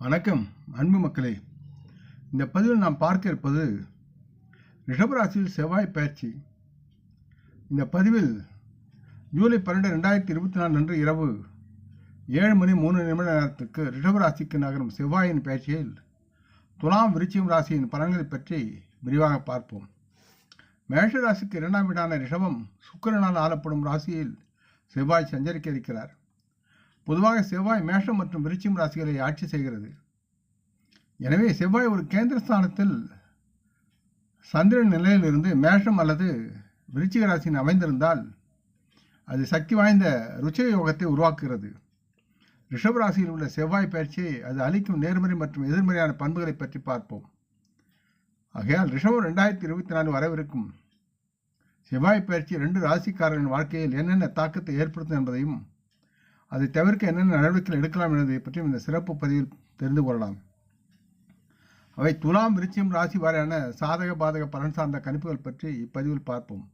வணக்கம் அன்பு மக்களே. இந்த பதிவில் நாம் பார்க்க இருப்பது ரிஷபராசியில் செவ்வாய் பயிற்சி. இந்த பதிவில் ஜூலை பன்னெண்டு ரெண்டாயிரத்தி இருபத்தி நாலு அன்று இரவு ஏழு மணி மூணு நிமிட நேரத்துக்கு ரிஷபராசிக்கு நகரும் செவ்வாயின் பயிற்சியில் துலாம் விருச்சியம் ராசியின் பலன்களை பற்றி விரிவாக பார்ப்போம். மேஷ ராசிக்கு இரண்டாம் வீடான ரிஷபம் சுக்கிரனால் ஆளப்படும் ராசியில் செவ்வாய் சஞ்சரிக்க இருக்கிறார். பொதுவாக செவ்வாய் மேஷம் மற்றும் விருச்சிம் ராசிகளை ஆட்சி செய்கிறது. எனவே செவ்வாய் ஒரு கேந்திரஸ்தானத்தில் சந்திரன் நிலையிலிருந்து மேஷம் அல்லது விருச்சிக ராசியின் அமைந்திருந்தால் அது சக்தி வாய்ந்த ருச்ச யோகத்தை உருவாக்குகிறது. ரிஷப் ராசியில் உள்ள செவ்வாய் பயிற்சியை அது அளிக்கும் நேர்மறை மற்றும் எதிர்மறையான பண்புகளை பற்றி பார்ப்போம். ஆகையால் ரிஷபம் ரெண்டாயிரத்தி இருபத்தி நாலு வரவிருக்கும் செவ்வாய் பயிற்சி ரெண்டு ராசிக்காரர்களின் வாழ்க்கையில் என்னென்ன தாக்கத்தை ஏற்படுத்தும் என்பதையும் அதை தவிர்க்க என்னென்ன நடவடிக்கைகள் எடுக்கலாம் என்பதை பற்றியும் இந்த சிறப்பு பதிவில் தெரிந்து கொள்ளலாம். அவை துலாம் விருச்சியம் ராசி வாரியான சாதக பாதக பலன் சார்ந்த கணிப்புகள் பற்றி இப்பதிவில் பார்ப்போம்.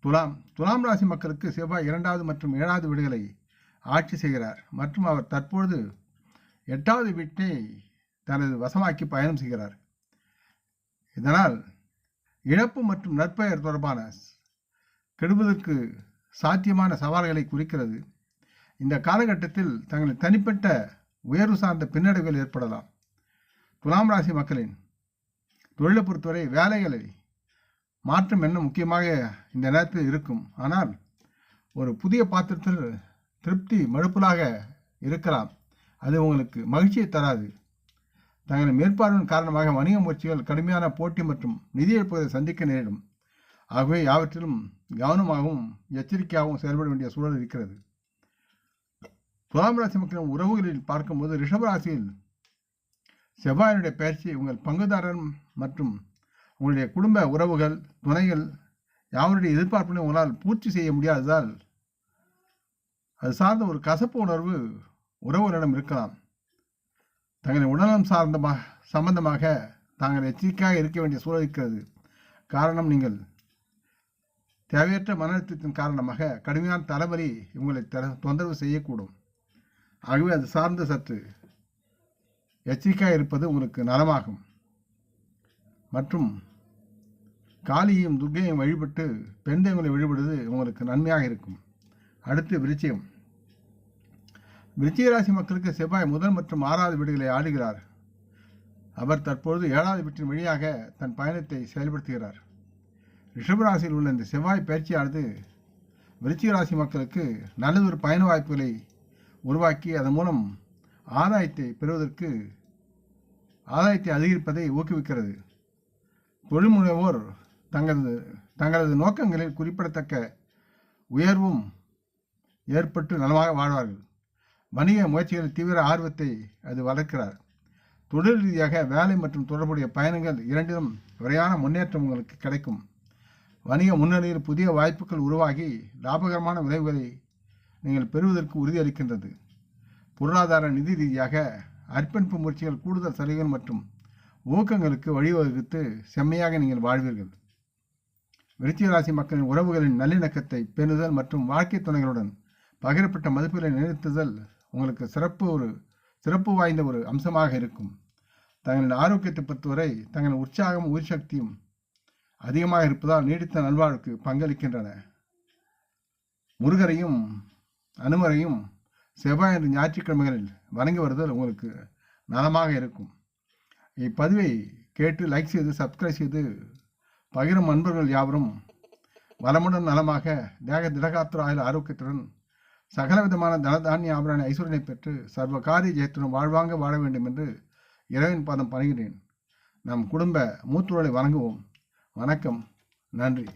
துலாம் துலாம் ராசி மக்களுக்கு செவ்வாய் இரண்டாவது மற்றும் ஏழாவது வீடுகளை ஆட்சி செய்கிறார். மற்றும் அவர் தற்பொழுது எட்டாவது வீட்டை தனது வசமாக்கி பயணம் செய்கிறார். இதனால் இழப்பு மற்றும் நற்பெயர் தொடர்பான கெடுவதற்கு சாத்தியமான சவால்களை குறிக்கிறது. இந்த காலகட்டத்தில் தங்களின் தனிப்பட்ட உயர்வு சார்ந்த பின்னடைவுகள் ஏற்படலாம். துலாம் ராசி மக்களின் தொழிலை பொறுத்தவரை வேலைகளை மாற்றம் என்ன முக்கியமாக இந்த நேரத்தில் இருக்கும். ஆனால் ஒரு புதிய பாத்திரத்தில் திருப்தி மழுப்பலாக இருக்கலாம். அது உங்களுக்கு மகிழ்ச்சியை தராது. தங்களின் மேற்பார்வையின் காரணமாக வணிக முயற்சிகள் கடுமையான போட்டி மற்றும் நிதி இழப்புகளை சந்திக்க நேரிடும். ஆகவே யாவற்றிலும் கவனமாகவும் எச்சரிக்கையாகவும் செயல்பட வேண்டிய சூழல் இருக்கிறது. துலாம் ராசி மக்களின் உறவுகளில் பார்க்கும்போது ரிஷபராசியில் செவ்வாயினுடைய பயிற்சி உங்கள் பங்குதாரர் மற்றும் உங்களுடைய குடும்ப உறவுகள் துணைகள் யாவருடைய எதிர்பார்ப்பினை உங்களால் பூர்த்தி செய்ய முடியாததால் அது சார்ந்த ஒரு கசப்பு உணர்வு உறவுகளிடம் இருக்கலாம். தங்களின் உடல்நலம் சார்ந்த சம்பந்தமாக தாங்கள் எச்சரிக்கையாக இருக்க வேண்டிய சூழல் இருக்கிறது. காரணம் நீங்கள் தேவையற்ற மன அழுத்தத்தின் காரணமாக கடுமையான தலைவலி உங்களை தொந்தரவு செய்யக்கூடும். ஆகவே அது சார்ந்து சற்று எச்சரிக்கையாக இருப்பது உங்களுக்கு நலமாகும். மற்றும் காளியையும் துர்கையும் வழிபட்டு பெண் தெய்வங்களை வழிபடுவது உங்களுக்கு நன்மையாக இருக்கும் அடுத்து விருச்சியம் விருச்சிக ராசி மக்களுக்கு செவ்வாய் முதல் மற்றும் ஆறாவது வீடுகளை ஆடுகிறார். அவர் தற்பொழுது ஏழாவது வீட்டின் வழியாக தன் பயணத்தை செயல்படுத்துகிறார். ரிஷபராசியில் உள்ள இந்த செவ்வாய் பயிற்சியானது விருச்சிக ராசி மக்களுக்கு நல்லதொரு பயண வாய்ப்புகளை உருவாக்கி அதன் மூலம் ஆதாயத்தை பெறுவதற்கு ஆதாயத்தை அதிகரிப்பதை ஊக்குவிக்கிறது. தொழில் முனைவோர் தங்களது தங்களது நோக்கங்களில் குறிப்பிடத்தக்க உயர்வும் ஏற்பட்டு நலமாக வாழ்வார்கள். வணிக முயற்சிகளில் தீவிர ஆர்வத்தை அது வளர்க்கிறார். தொழில் ரீதியாக வேலை மற்றும் தொடர்புடைய பயணங்கள் இரண்டிலும் விரையான முன்னேற்றம் உங்களுக்கு கிடைக்கும். வணிக முன்னணியில் புதிய வாய்ப்புகள் உருவாகி லாபகரமான விளைவுகளை நீங்கள் பெறுவதற்கு உறுதியளிக்கின்றது பொருளாதார நிதி ரீதியாக அர்ப்பணிப்பு முயற்சிகள் கூடுதல் சலுகைகள் மற்றும் ஊக்கங்களுக்கு வழிவகுத்து செம்மையாக நீங்கள் வாழ்வீர்கள். விருச்சிக ராசி மக்களின் உறவுகளின் நல்லிணக்கத்தை பேணுதல் மற்றும் வாழ்க்கை துணைகளுடன் பகிரப்பட்ட மதிப்புகளை நிறுத்துதல் உங்களுக்கு சிறப்பு ஒரு சிறப்பு வாய்ந்த ஒரு அம்சமாக இருக்கும். தங்களின் ஆரோக்கியத்தை பொறுத்தவரை தங்களின் உற்சாகம் உயிர் சக்தியும் அதிகமாக இருப்பதால் நீடித்த நல்வாழ்வுக்கு பங்களிக்கின்றன. முருகரையும் அனுமரையும் செவ்வாய் என்ற ஞாயிற்றுக்கிழமைகளில் வணங்கி வருதல் உங்களுக்கு நலமாக இருக்கும். இப்பதிவை கேட்டு லைக் செய்து சப்ஸ்கிரைப் செய்து பகிரும் அன்பர்கள் யாவரும் வளமுடன் நலமாக தேக திடகாத்திர ஆயுள் ஆரோக்கியத்துடன் சகலவிதமான தனதானிய ஆபரான ஐஸ்வரனை பெற்று சர்வ காரிய ஜெயத்துடன் வாழ்வாங்க வாழ வேண்டும் என்று இறைவன் பாதம் பணிகிறேன். நம் குடும்ப மூத்தோரை வணங்குவோம். வணக்கம். நன்றி.